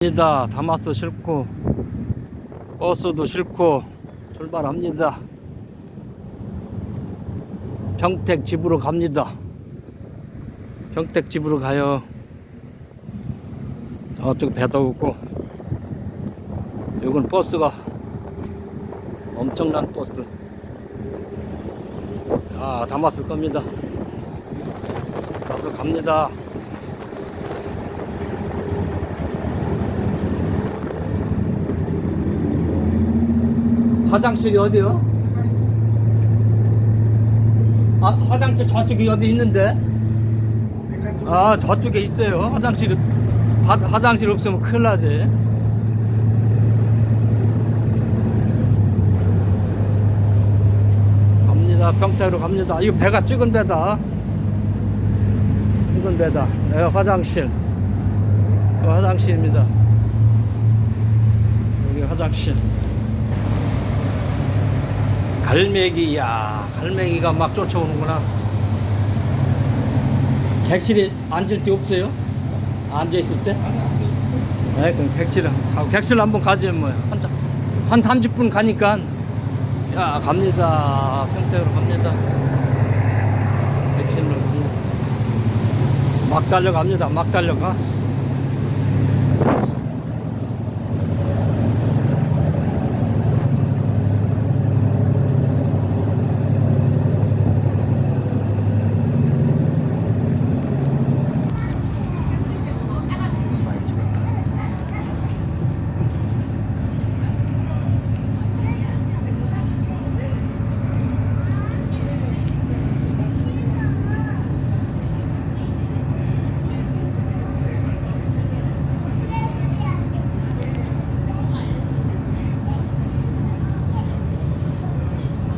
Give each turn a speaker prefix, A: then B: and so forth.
A: 갑니다. 다마스 싣고 버스도 싣고 출발합니다. 평택 집으로 갑니다. 평택 집으로 가요. 저쪽 배도 없고 여긴 버스가 엄청난 버스. 아 담았을 겁니다. 저도 갑니다. 화장실이 어디요? 아 화장실 저쪽에 어디 있는데? 아 저쪽에 있어요. 화장실 화, 화장실 없으면 큰일 나지. 갑니다. 평택으로 갑니다. 이거 배가 찍은 배다. 찍은 배다. 네, 화장실. 어, 화장실입니다. 여기 화장실. 갈매기, 야, 갈매기가 막 쫓아오는구나. 객실에 앉을 데 없어요? 앉아있을 때? 네, 그럼 가고 객실 한번 가지, 뭐. 한, 자- 한 30분 가니까. 야, 갑니다. 평택으로 갑니다. 객실로 갑니다. 막 달려갑니다. 막 달려가.